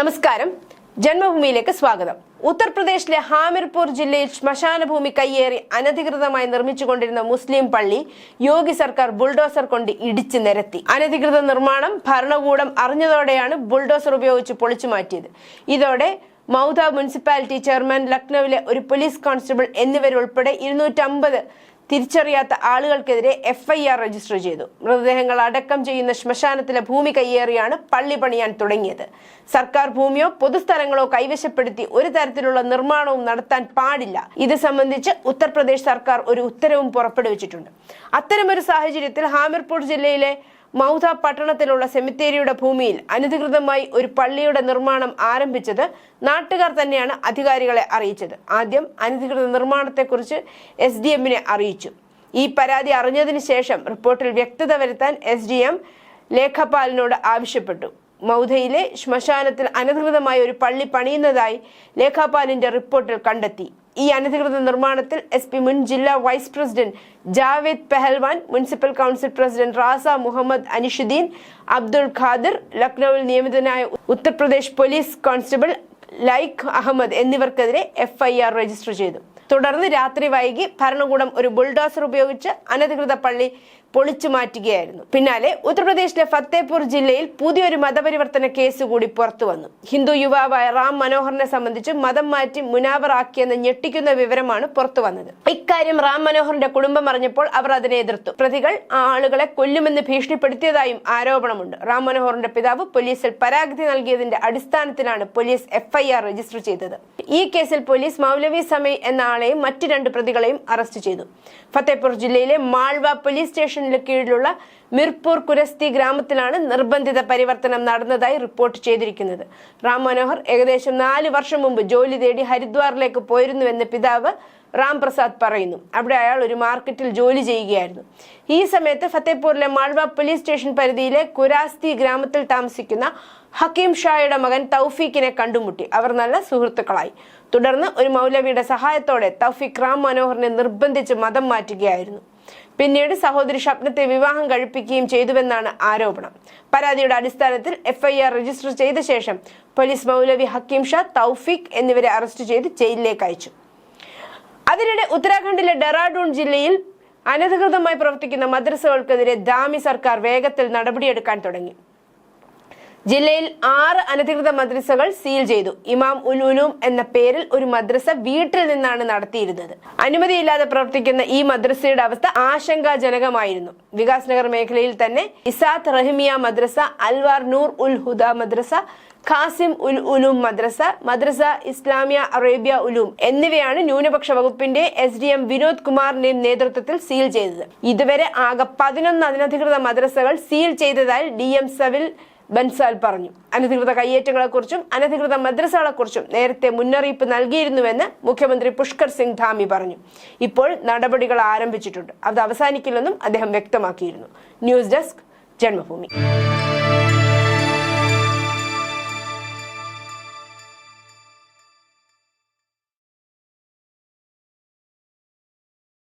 നമസ്കാരം. ജന്മഭൂമിയിലേക്ക് സ്വാഗതം. ഉത്തർപ്രദേശിലെ ഹാമിർപൂർ ജില്ലയിൽ ശ്മശാന ഭൂമി കയ്യേറി അനധികൃതമായി നിർമ്മിച്ചുകൊണ്ടിരുന്ന മുസ്ലിം പള്ളി യോഗി സർക്കാർ ബുൾഡോസർ കൊണ്ട് ഇടിച്ചു നിരത്തി. അനധികൃത നിർമ്മാണം ഭരണകൂടം അറിഞ്ഞതോടെയാണ് ബുൾഡോസർ ഉപയോഗിച്ച് പൊളിച്ചു മാറ്റിയത്. ഇതോടെ മൗധ മുനിസിപ്പാലിറ്റി ചെയർമാൻ ലക്നൌവിലെ ഒരു പോലീസ് കോൺസ്റ്റബിൾ എന്നിവരുൾപ്പെടെ ഇരുന്നൂറ്റമ്പത് തിരിച്ചറിയാത്ത ആളുകൾക്കെതിരെ എഫ്ഐആർ രജിസ്റ്റർ ചെയ്തു. മൃതദേഹങ്ങൾ അടക്കം ചെയ്യുന്ന ശ്മശാനത്തിലെ ഭൂമി കയ്യേറിയാണ് പള്ളി പണിയാൻ തുടങ്ങിയത്. സർക്കാർ ഭൂമിയോ പൊതുസ്ഥലങ്ങളോ കൈവശപ്പെടുത്തി ഒരു തരത്തിലുള്ള നിർമ്മാണവും നടത്താൻ പാടില്ല. ഇത് സംബന്ധിച്ച് ഉത്തർപ്രദേശ് സർക്കാർ ഒരു ഉത്തരവും പുറപ്പെടുവിച്ചിട്ടുണ്ട്. അത്തരമൊരു സാഹചര്യത്തിൽ ഹാമിർപൂർ ജില്ലയിലെ മൗധ പട്ടണത്തിലുള്ള സെമിത്തേരിയുടെ ഭൂമിയിൽ അനധികൃതമായി ഒരു പള്ളിയുടെ നിർമ്മാണം ആരംഭിച്ചത് നാട്ടുകാർ തന്നെയാണ് അധികാരികളെ അറിയിച്ചത്. ആദ്യം അനധികൃത നിർമ്മാണത്തെക്കുറിച്ച് എസ് ഡി എമ്മിനെ അറിയിച്ചു. ഈ പരാതി അറിഞ്ഞതിന് ശേഷം റിപ്പോർട്ടിൽ വ്യക്തത വരുത്താൻ എസ് ഡി എം ലേഖപാലിനോട് ആവശ്യപ്പെട്ടു. മൗധയിലെ ശ്മശാനത്തിൽ അനധികൃതമായി ഒരു പള്ളി പണിയുന്നതായി ലേഖാപാലിന്റെ റിപ്പോർട്ടിൽ കണ്ടെത്തി. ഈ അനധികൃത നിർമ്മാണത്തിൽ എസ് പി മുൻ ജില്ലാ vice president Javed Pehalwan municipal council president Raza Muhammad Anishuddin Abdul Qadir ലക്നൌവിൽ നിയമിതനായ ഉത്തർപ്രദേശ് പോലീസ് കോൺസ്റ്റബിൾ ലൈഖ് അഹമ്മദ് എന്നിവർക്കെതിരെ എഫ്ഐആർ രജിസ്റ്റർ ചെയ്തു. തുടർന്ന് രാത്രി വൈകി ഭരണകൂടം ഒരു ബുൾഡോസർ ഉപയോഗിച്ച് അനധികൃത പള്ളി പൊളിച്ചു മാറ്റുകയായിരുന്നു. പിന്നാലെ ഉത്തർപ്രദേശിലെ ഫത്തേപൂർ ജില്ലയിൽ പുതിയൊരു മതപരിവർത്തന കേസ് കൂടി പുറത്തു വന്നു. ഹിന്ദു യുവാവായ റാം മനോഹറിനെ സംബന്ധിച്ച് മതം മാറ്റി മുനാവറാക്കിയെന്ന ഞെട്ടിക്കുന്ന വിവരമാണ് പുറത്തു വന്നത്. ഇക്കാര്യം റാം മനോഹറിന്റെ കുടുംബം അറിഞ്ഞപ്പോൾ അവർ അതിനെ എതിർത്തു. പ്രതികൾ ആ ആളുകളെ കൊല്ലുമെന്ന് ഭീഷണിപ്പെടുത്തിയതായും ആരോപണമുണ്ട്. റാം മനോഹറിന്റെ പിതാവ് പോലീസിൽ പരാതി നൽകിയതിന്റെ അടിസ്ഥാനത്തിലാണ് പോലീസ് എഫ്ഐആർ രജിസ്റ്റർ ചെയ്തത്. ഈ കേസിൽ പോലീസ് മൗലവി സമയ് എന്ന ആളെയും മറ്റു രണ്ട് പ്രതികളെയും അറസ്റ്റ് ചെയ്തു. ഫത്തേപൂർ ജില്ലയിലെ മാൾവ പോലീസ് സ്റ്റേഷനിലെ കീഴിലുള്ള മിർപൂർ കുരസ്തി ഗ്രാമത്തിലാണ് നിർബന്ധിത പരിവർത്തനം നടന്നതായി റിപ്പോർട്ട് ചെയ്തിരിക്കുന്നത്. റാം മനോഹർ ഏകദേശം നാല് വർഷം മുമ്പ് ജോലി തേടി ഹരിദ്വാറിലേക്ക് പോയിരുന്നുവെന്ന് പിതാവ് റാം പ്രസാദ് പറയുന്നു. അവിടെ അയാൾ ഒരു മാർക്കറ്റിൽ ജോലി ചെയ്യുകയായിരുന്നു. ഈ സമയത്ത് ഫത്തേപൂരിലെ മാൾവ പോലീസ് സ്റ്റേഷൻ പരിധിയിലെ കുരാസ്തി ഗ്രാമത്തിൽ താമസിക്കുന്ന ഹക്കീം ഷായുടെ മകൻ തൗഫീഖിനെ കണ്ടുമുട്ടി. അവർ നല്ല സുഹൃത്തുക്കളായി. തുടർന്ന് ഒരു മൗലവിയുടെ സഹായത്തോടെ തൗഫീഖ് റാം മനോഹറിനെ നിർബന്ധിച്ച് മതം മാറ്റുകയായിരുന്നു. പിന്നീട് സഹോദരി ഷപ്നത്തെ വിവാഹം കഴിപ്പിക്കുകയും ചെയ്തുവെന്നാണ് ആരോപണം. പരാതിയുടെ അടിസ്ഥാനത്തിൽ എഫ്ഐആർ രജിസ്റ്റർ ചെയ്ത ശേഷം പോലീസ് മൗലവി ഹക്കീം ഷാ തൗഫീഖ് എന്നിവരെ അറസ്റ്റ് ചെയ്ത് ജയിലിലേക്ക് അയച്ചു. അതിനിടെ ഉത്തരാഖണ്ഡിലെ ഡെറാഡൂൺ ജില്ലയിൽ അനധികൃതമായി പ്രവർത്തിക്കുന്ന മദ്രസകൾക്കെതിരെ ദാമി സർക്കാർ വേഗത്തിൽ നടപടിയെടുക്കാൻ തുടങ്ങി. ജില്ലയിൽ ആറ് അനധികൃത മദ്രസകൾ സീൽ ചെയ്തു. ഇമാം ഉൽ ഉലൂം എന്ന പേരിൽ ഒരു മദ്രസ വീട്ടിൽ നിന്നാണ് നടത്തിയിരുന്നത്. അനുമതിയില്ലാതെ പ്രവർത്തിക്കുന്ന ഈ മദ്രസയുടെ അവസ്ഥ ആശങ്കാജനകമായിരുന്നു. വികാസ് നഗർ മേഖലയിൽ തന്നെ ഇസാത്ത് റഹിമിയ മദ്രസ അൽവാർ നൂർ ഉൽ ഹുദ മദ്രസ ഖാസിം ഉൽ ഉലൂം മദ്രസ മദ്രസ ഇസ്ലാമിയ അറേബ്യ ഉലൂം എന്നിവയാണ് ന്യൂനപക്ഷ വകുപ്പിന്റെ എസ് ഡി എം വിനോദ് കുമാറിന്റെ നേതൃത്വത്തിൽ സീൽ ചെയ്തത്. ഇതുവരെ ആകെ പതിനൊന്ന് അനധികൃത മദ്രസകൾ സീൽ ചെയ്തതായി ഡി എം സവിൽ ബൻസാൽ പറഞ്ഞു. അനധികൃത കയ്യേറ്റങ്ങളെക്കുറിച്ചും അനധികൃത മദ്രസകളെക്കുറിച്ചും നേരത്തെ മുന്നറിയിപ്പ് നൽകിയിരുന്നുവെന്ന് മുഖ്യമന്ത്രി പുഷ്കർ സിംഗ് ധാമി പറഞ്ഞു. ഇപ്പോൾ നടപടികൾ ആരംഭിച്ചിട്ടുണ്ട്. അത് അവസാനിക്കില്ലെന്നും അദ്ദേഹം വ്യക്തമാക്കിയിരുന്നു. News desk Janmabhumi.